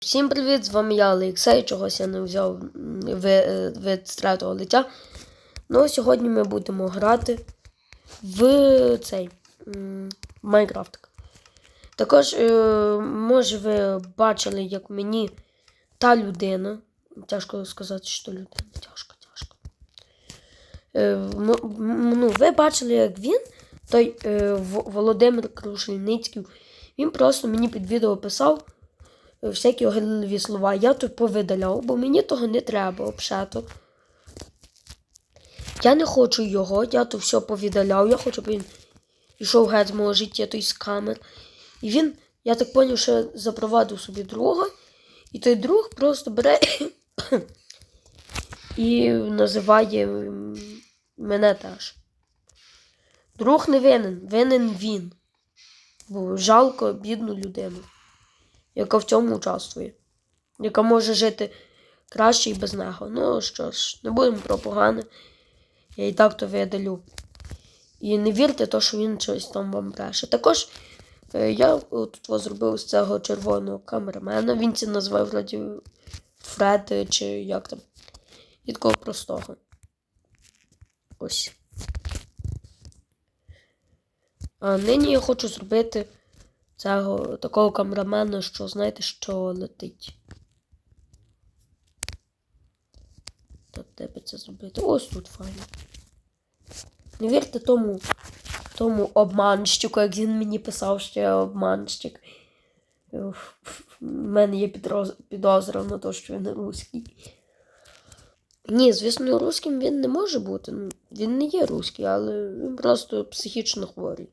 Всім привіт! З вами я Олексій. Чогось я не взяв е, від третього лиця. Ну, сьогодні ми будемо грати в цей Майнкрафт. Також, е, може, ви бачили, як мені та людина. Тяжко сказати, що людина. Тяжко, тяжко. Е, м- ну, ви бачили, як він, той Володимир Крушельницький, він просто мені під відео писав всякі огидливі слова. Я тут повидаляв, бо мені того не треба взагалі. Я не хочу його, я то все повідаляв, я хочу, щоб він йшов геть з мого життя той з камер. І він, я так зрозумів, що запровадив собі друга, і той друг просто бере і називає мене теж. Друг не винен, винен він. Бо жалко бідну людину, яка в цьому участвує, яка може жити краще і без нього. Ну що ж, не будемо про погане. Я і так то видалю. І не вірте, то, що він щось там вам бреше. Також е, я тут зробив з цього червоного камерамена. Він це назвав вроді Фред е, чи як там. І такого простого. Ось. А нині я хочу зробити цього такого камерамена, що знаєте, що летить. Та тебе це зробити. Ось тут файно. Не вірте тому, тому обманщику, як він мені писав, що я обманщик. У мене є підроз... підозра на те, що він русський. Ні, звісно, русським він не може бути. Він не є русський, але він просто психічно хворий.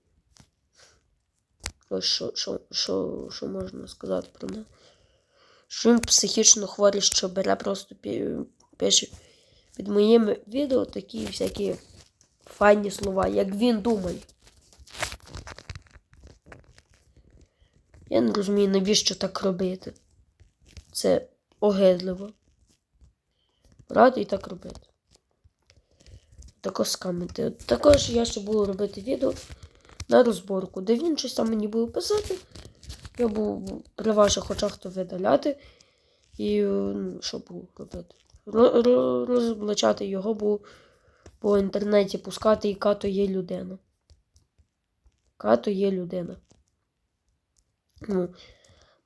Що, що, що, що можна сказати про нього. Що він психічно хворий, що бере просто пише під моїми відео такі всякі файні слова, як він думає. Я не розумію, навіщо так робити. Це огидливо. Радий так робити. Також скамити. Також я ще буду робити відео на розборку, де він щось там мені буде писати. Я буду при ваших очах то видаляти. І ну, що буду робити? Ро- ро- Розоблачати його, бо по інтернеті пускати, і като є людина. Като є людина. Ну,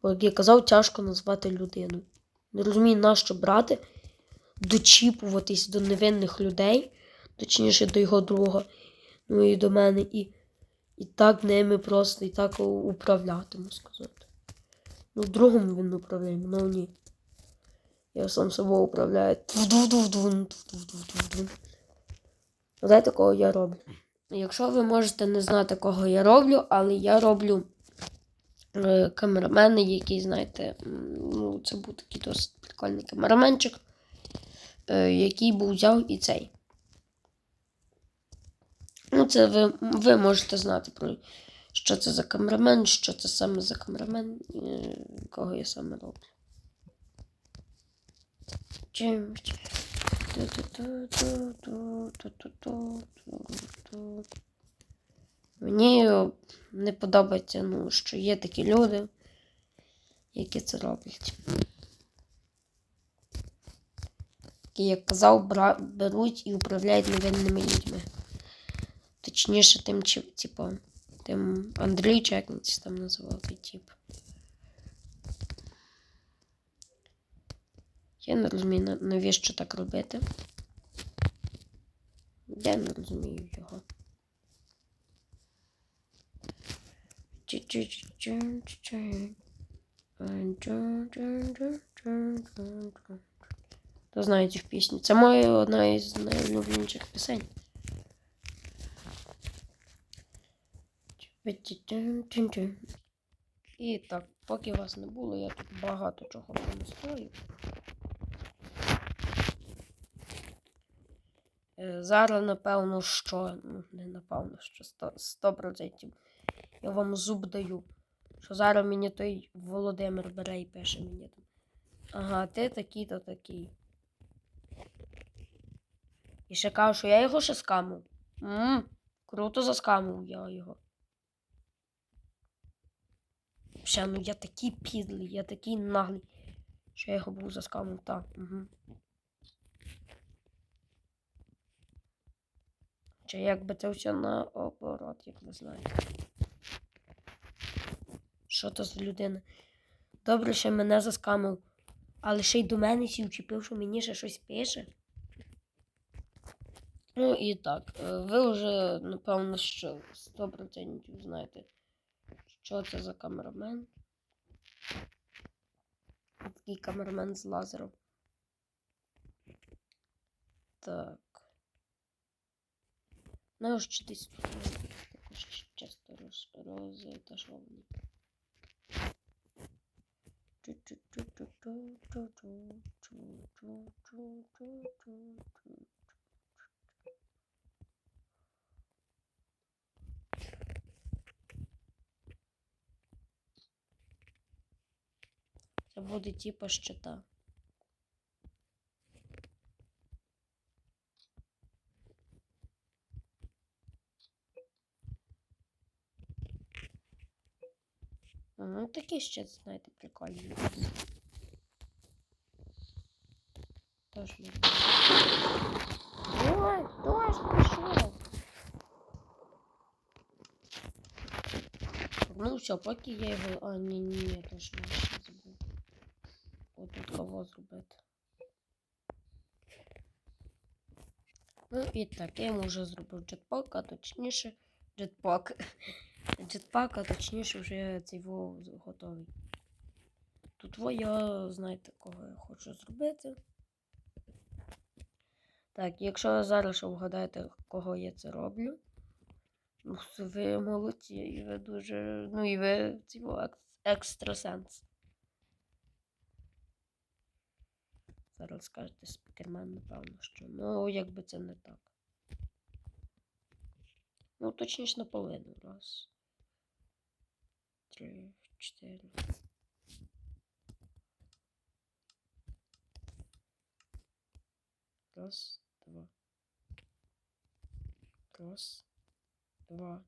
бо, як я казав, тяжко назвати людину. Не розумію, нащо брати, дочіпуватись до невинних людей, точніше до його друга, ну і до мене, і, і так ними просто і так управляти, можна сказати. Ну, другому він управляє, ну ні. Я сам собою управляю. Знаєте, кого я роблю? Якщо ви можете не знати, кого я роблю, але я роблю е, камерамени, який, знаєте, ну, це був такий досить прикольний камераменчик, е, який був взяв і цей. Це ви, ви можете знати про що це за камерамен, що це саме за камерамен, е, кого я саме роблю. Чим? Мені не подобається, ну, що є такі люди, які це роблять. Які, як казав, беруть і управляють невинними людьми. Точніше, тим, типу, тим Андрій, це там називав, той тип. Я не розумію, навіщо так робити. Я не розумію його. То знаєте в пісню. Це моя одна із найулюбленіших пісень. І так, поки вас не було, я тут багато чого помістую. Е, Зараз, напевно, що. Ну, не напевно, що 100%, 100%. Я вам зуб даю. Що зараз мені той Володимир бере і пише мені там. Ага, ти такий то такий. І ще кажу, що я його ще скамив. Круто заскамив я його. Ще, ну я такий підлий, я такий наглий. Що я його був заскамив, так. Угу. Чи якби це все наоборот, як ви знаєте. Що то за людина? Добре, що мене заскамив, але ще й до мене сів вчепив, що мені ще щось пише. Ну і так, е, ви вже, напевно, що 100% знаєте, що це за камерамен. Такий камерамен з лазером. Так. Ну, чи десь тут також часто роз, розташований. Це буде типа щита. Ну, такі ще, знаєте, прикольні. Тож не Ой, дощ пішов. Ну все, поки я його. А, ні, ні, ні, я ще забув. Отут зробити. Ну і так, я йому вже зробив джетпак, а точніше джетпак. Джетпак, а точніше вже цей во готовий. Тут я, знаєте, кого я хочу зробити. Так, якщо ви зараз вгадаєте, кого я це роблю, ну, ви молодці, і ви дуже. Ну і ви екс- екстрасенс. Зараз скажете спікермен, напевно, що. Ну, якби це не так. Ну, точніше наполовину. Раз. Три, чотири. Раз, два. Раз, два,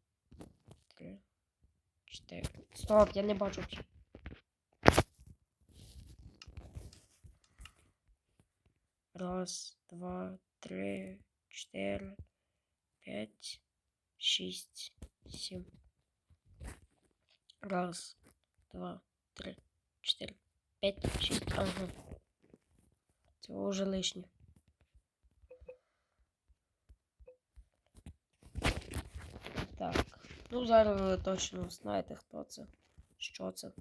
три, чотири. Стоп, я не бачу. Раз, два, три, чотири, п'ять, шість, сім. Раз, два, три, чотири, п'ять, шість. Ага. Це вже лишнє. Так. Ну, зараз ви точно знаєте, хто це. Що це.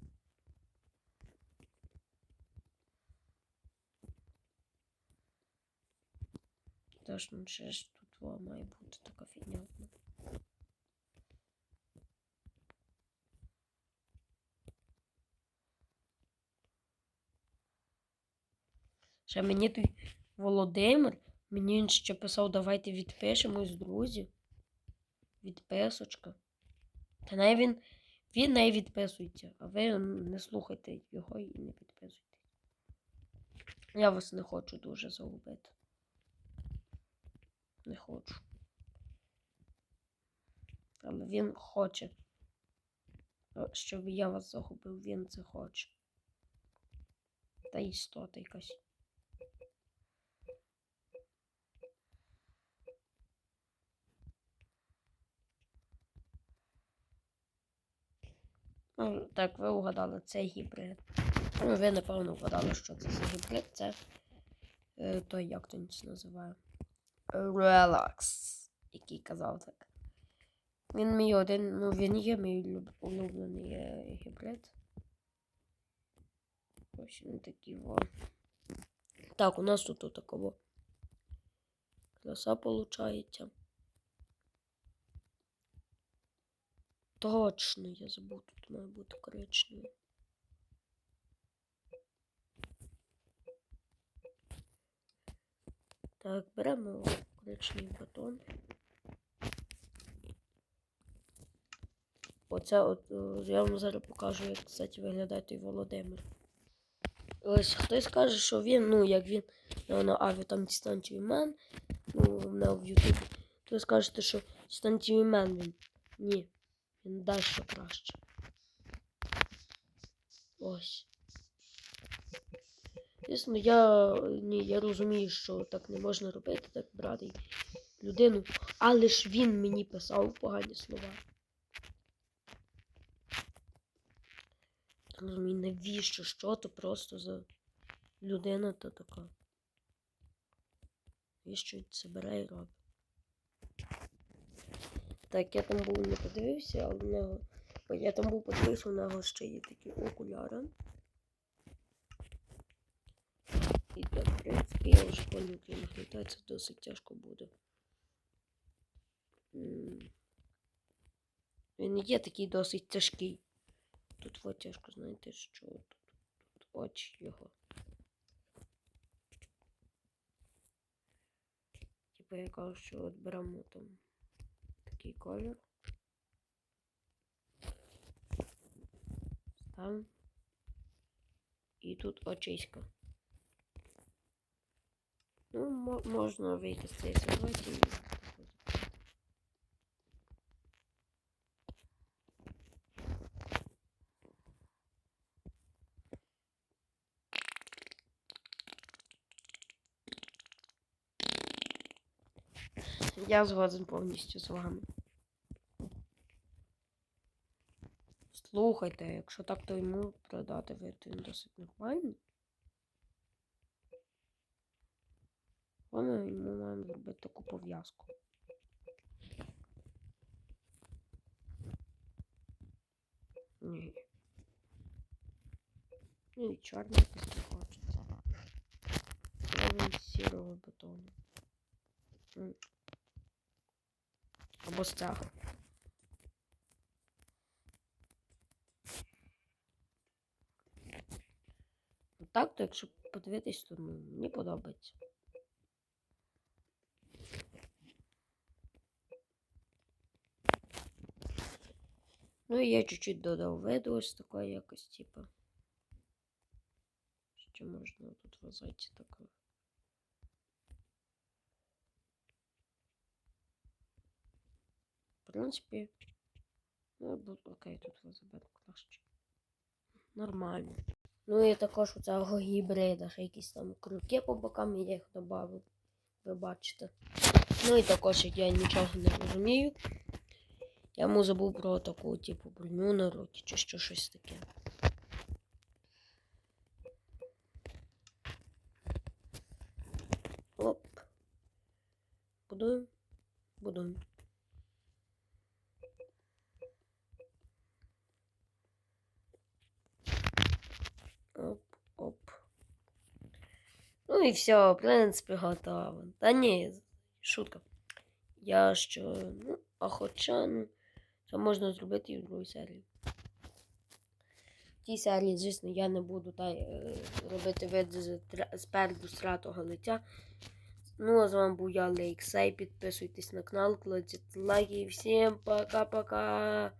Точно, ще ж тут має бути така фігня. Ще мені той Володимир, мені він ще писав, давайте відпишемось, друзі. Відписочка. Та навіть він, він не відписується, а ви не слухайте його і не підписуйтесь. Я вас не хочу дуже загубити. Не хочу. Але він хоче, е, щоб я вас загубив, він це хоче. Та істота якась. Ну, так, ви угадали, це гібрид. Ви, напевно, вгадали, що це за гібрид. Це е, той, як то це називає. Relax, який казав так. Він мій один, ну він є мій улюблений е, гібрид. Ось він такий во. Так, у нас тут такого. Краса получається. Точно, я забув, тут має бути коричневий. Так, беремо коричневий батон. Оце от, е, я вам зараз покажу, як, кстати, виглядає той Володимир. Ось хтось каже, що він, ну, як він на, на аві там мен, ну, мене в Ютубі, то скажете, що мен він. Ні. Він дещо краще. Ось. Звісно, я, ні, я розумію, що так не можна робити, так брати людину. Але ж він мені писав погані слова. Розумію, навіщо? Що то просто за людина та така. Навіщо це бере і робить? Так, я там був не подивився, але в нього. Я там був подивився, у нього ще є такі окуляри. І так, в він виглядає, це досить тяжко буде. Він є такий досить тяжкий. Тут от тяжко, знаєте, що тут, тут очі його. Типу я кажу, що от беремо там такий колір. Ставимо. І тут очиська. Ну, мо- можна вийти з цієї ситуації. Я згоден повністю з вами. Слухайте, якщо так, то йому продати ви, то досить нормальний. Ми йому маємо зробити таку пов'язку. Ні. Ну і чорний не хочеться. Робимо сірого бетону. Або. Ну Так, то якщо подивитись, то мені подобається. Ну і я чуть-чуть додав виду ось такої якось, типу. Що можна тут вважати таке. В принципі, ну, бу- окей, тут визабер краще. Нормально. Ну і також у цього гібрида, ще якісь там круки по бокам, я їх додав. Ви бачите. Ну і також я нічого не розумію. Я йому забув про таку, типу, броню на руки чи що щось таке. Оп. Будуємо. Будуємо. Оп, оп. Ну і все, в принципі, готово. Та ні, шутка. Я що, ну, а хоча, ну, це можна зробити і в другій серії. В тій серії, звісно, я не буду та, е, робити вид з, з спереду стратого лиця. Ну, а з вами був я, Лейксей. Підписуйтесь на канал, кладіть лайки. Всім пока-пока.